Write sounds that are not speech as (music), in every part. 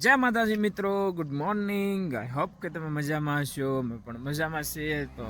જય માતાજી મિત્રો ગુડ મોર્નિંગ આઈ હોપ કે તમે મજામાં હશો. અમે પણ મજામાં છીએ. તો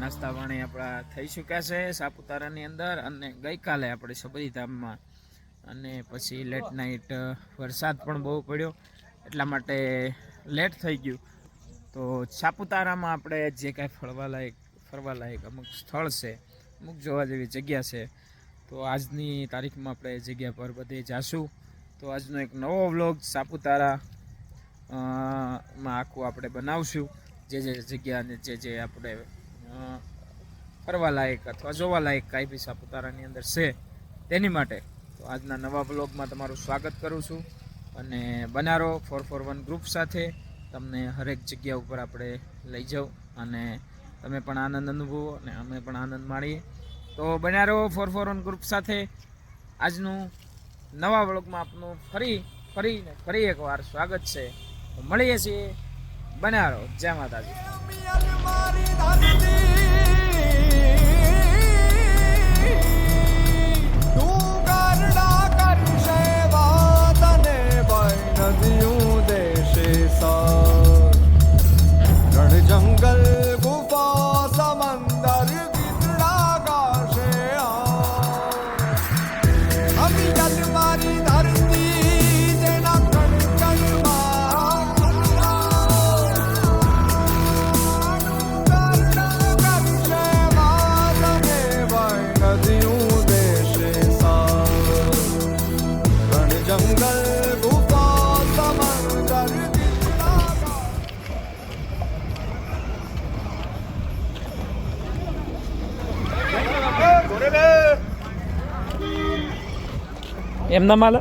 નાસ્તા પાણી આપણા થઈ ચૂક્યા છે સાપુતારાની અંદર અને ગઈકાલે આપણે સબરીધામમાં અને પછી લેટ નાઇટ વરસાદ પણ બહુ પડ્યો. એટલા માટે લેટ થઈ ગયું. તો સાપુતારામાં આપણે જે કાંઈ ફરવા લાયક ફરવા લાયક અમુક સ્થળ છે, અમુક જોવા જેવી જગ્યા છે, તો આજની તારીખમાં આપણે જગ્યા પર બધે જાશું. તો આજનો એક નવો વ્લોગ સાપુતારા માં આખું આપણે બનાવશું. જે જે જગ્યાને જે જે આપણે ફરવા લાયક અથવા જોવા લાયક કાંઈ બી સાપુતારાની અંદર છે તેની માટે તો આજના નવા વ્લોગમાં તમારું સ્વાગત કરું છું. અને બનારો ફોર ફોર વન ગ્રુપ સાથે તમને હરેક જગ્યા ઉપર આપણે લઈ જાઉં અને તમે પણ આનંદ અનુભવો અને અમે પણ આનંદ માણીએ. તો બનારો ફોર ફોર વન ગ્રુપ સાથે આજનું નવા વ્લોગમાં આપનું ફરી ફરી ને ફરી એકવાર સ્વાગત છે. મળીએ છીએ. બનારો. જય માતાજી. એમ માલ?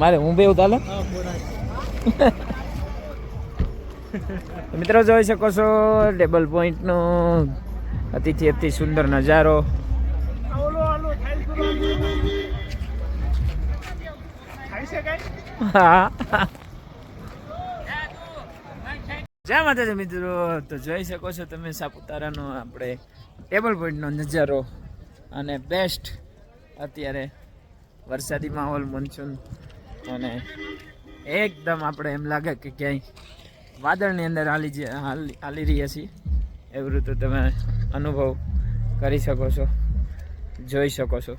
મારે હું બે ઉતાલે? મિત્રો જોઈ શકો છો, ટેબલ પોઈન્ટનો અતિથિ અતિ સુંદર નજારો. હા. જય માતાજી મિત્રો, તો જોઈ શકો છો તમે સાપુતારાનો આપણે ટેબલ પોઈન્ટનો નજારો અને બેસ્ટ અત્યારે વરસાદી માહોલ મોન્સૂન. અને એકદમ આપણે એમ લાગે કે ક્યાંય વાદળની અંદર હાલી હાલી રહ્યા છીએ. એવું તો તમે અનુભવ કરી શકો છો, જોઈ શકો છો.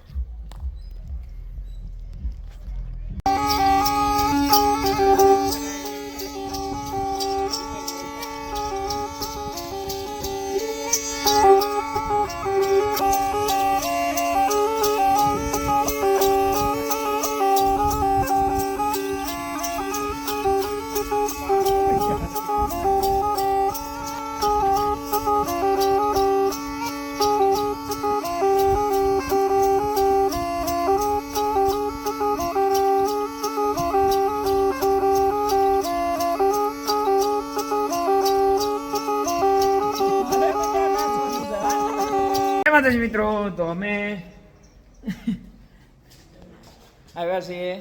જય મિત્રો તો અમે આવ્યા છીએ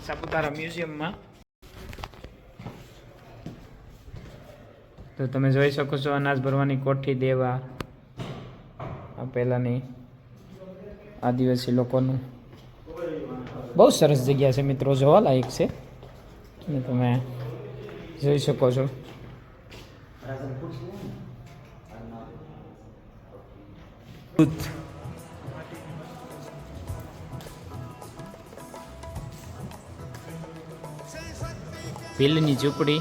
સાપુતારા મ્યુઝિયમમાં તો તમે જોઈ શકો છો અનાજ ભરવાની કોઠી દેવા આ પહેલાંની આદિવાસી લોકોનું બહુ સરસ જગ્યા છે મિત્રો જોવા લાયક છે તમે જોઈ શકો છો ભીલની ઝૂંપડી.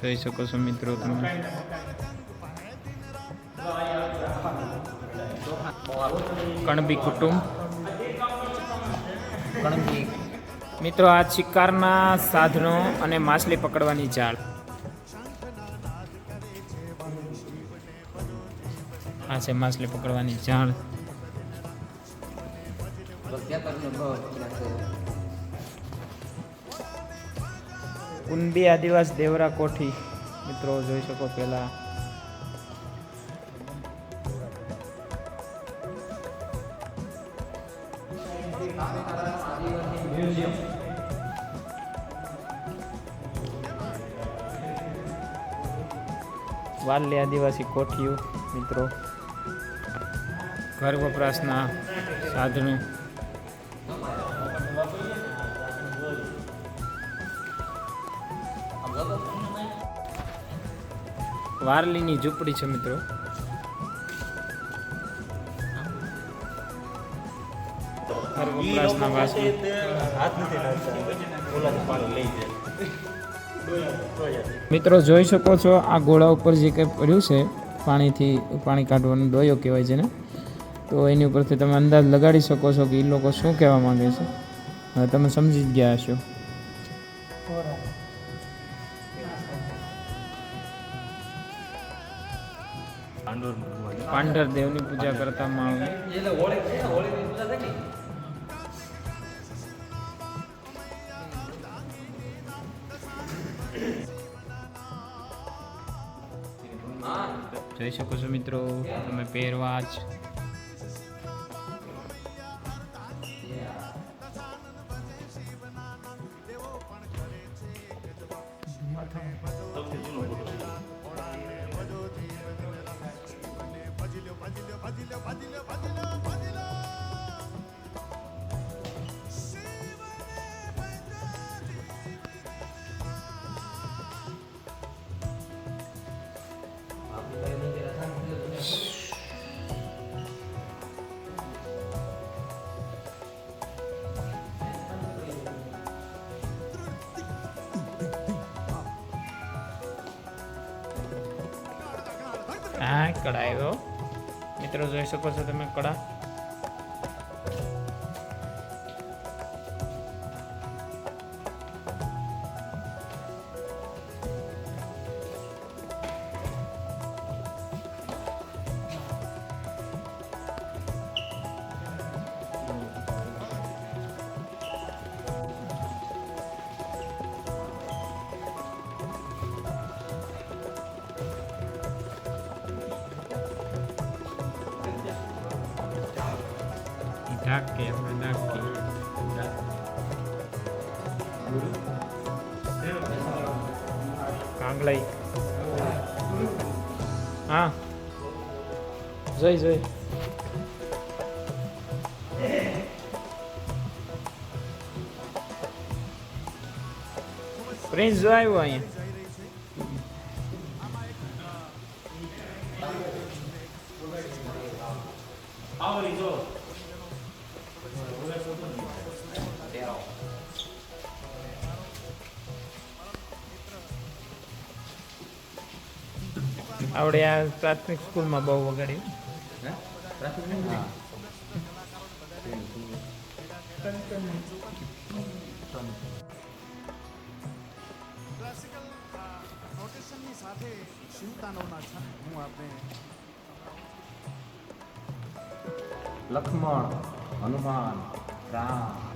જોઈ શકો છો મિત્રો તમે. કણબી કુટુંબ. કણબી. મિત્રો આ શિકારના સાધનો અને માછલી પકડવાની જાળ. આ છે માછલી પકડવાની જાળ કુંડી આદિવાસ દેવરા કોઠી મિત્રો જોઈ શકો પેલા વારલી આદિવાસી કોઠીઓ મિત્રો ઘર વપરાશના સાધનો. વારલીની ઝૂંપડી છે મિત્રો. મિત્રો, જોઈ શકો છો આ ગોળા ઉપર જે કંઈ પડ્યું છે, પાણીથી પાણી કાઢવાનો ડોયો કહેવાય છે ને તો એની ઉપરથી તમે અંદાજ લગાડી શકો છો કે એ લોકો શું કહેવા માંગે છે. હવે તમે સમજી જ ગયા હશો. પાંડર દેવની પૂજા કરતામાં આવે. જોઈ શકો છો મિત્રો. તમે પહેરવા જ હા કડા આવ્યો મિત્રો જોઈ શકો છો તમે કડા ઢાક ઢાક કે કાંગલાઈ હા. જોઈ જોઈ. પ્રિન્સ જો આવ્યો અહીંયા. આવડે આ પ્રાથમિક સ્કૂલમાં બહુ વગાડ્યું. નોટેશનની સાથે શિવતાંડવના છંદ હું. આપણે લક્ષ્મણ હનુમાન રામ.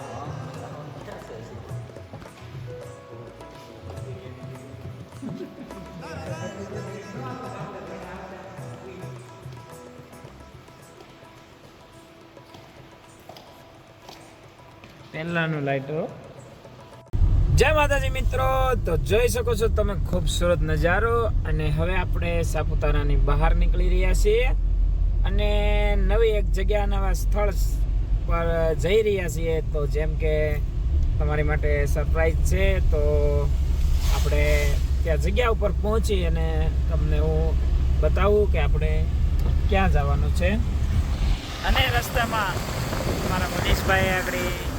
પહેલાનું લાઈટો જય માતાજી મિત્રો, તો જોઈ શકો છો તમે ખૂબસૂરત નજારો અને હવે આપણે સાપુતારાની બહાર નીકળી રહ્યા છીએ અને નવી એક જગ્યા નવા સ્થળ પર જઈ રહ્યા છીએ. તો જેમ કે તમારી માટે સરપ્રાઈઝ છે, તો આપણે ત્યાં જગ્યા ઉપર પહોંચી અને તમને હું બતાવું કે આપણે ક્યાં જવાનું છે. અને રસ્તામાં મારા મનીષભાઈ આગળ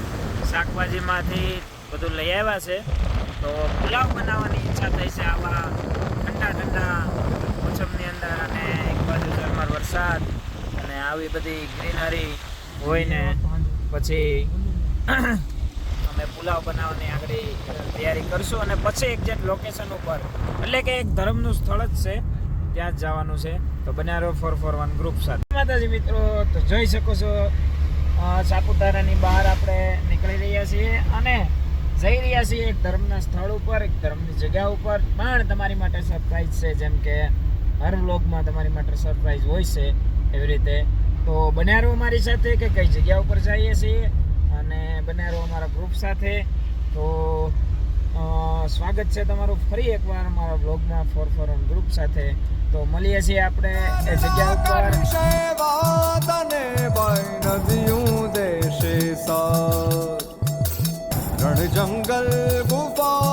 શાકભાજીમાંથી બધું લઈ આવ્યા છે. તો પુલાવ બનાવવાની ઈચ્છા થઈ છે આવા ઠંડા ઠંડા મોસમની અંદર અને એક બાજુ ઝરમર વરસાદ અને આવી બધી ગ્રીનરી હોય ને પછી (clears throat) અમે પુલાવ બનાવવાની આગળ તૈયારી કરશું અને પછી એક્ઝેક્ટ લોકેશન ઉપર. એટલે કે એક ધર્મનું સ્થળ જ છે, ત્યાં જ જવાનું છે. તો બનારો ફોર ફોર વન ગ્રુપ સાથે. માતાજી મિત્રો, તો જોઈ શકો છો સાપુતારાની બહાર આપણે નીકળી રહ્યા છીએ અને જઈ રહ્યા છીએ એક ધર્મના સ્થળ ઉપર, એક ધર્મની જગ્યા ઉપર. પણ તમારી માટે સરપ્રાઈઝ છે, જેમ કે હર વ્લોગમાં તમારી માટે સરપ્રાઈઝ હોય છે એવી રીતે. તો બન્યા રહો અમારી સાથે કે કઈ જગ્યા ઉપર જઈએ છીએ? અને બન્યા રહો અમારા ગ્રુપ સાથે. તો સ્વાગત છે તમારું ફરી એકવાર અમારા બ્લોગમાં ફોર ફોર ઓન ગ્રુપ સાથે. તો મળીએ છીએ આપણે એ જગ્યા ઉપર. વાદને ભાઈ નદીયું દેશે સાર રણ જંગલ ગુફા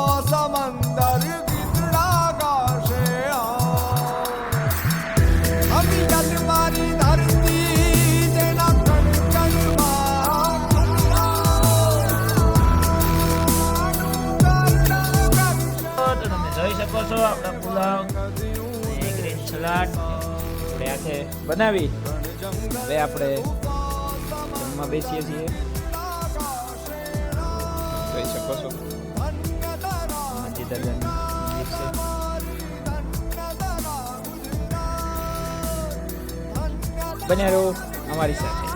ગ્રીન આપણે હાથે બનાવી. હવે આપણે જમવા બેસીએ છીએ. જોઈ શકો છો. હાજી બન્યા રહો અમારી સાથે.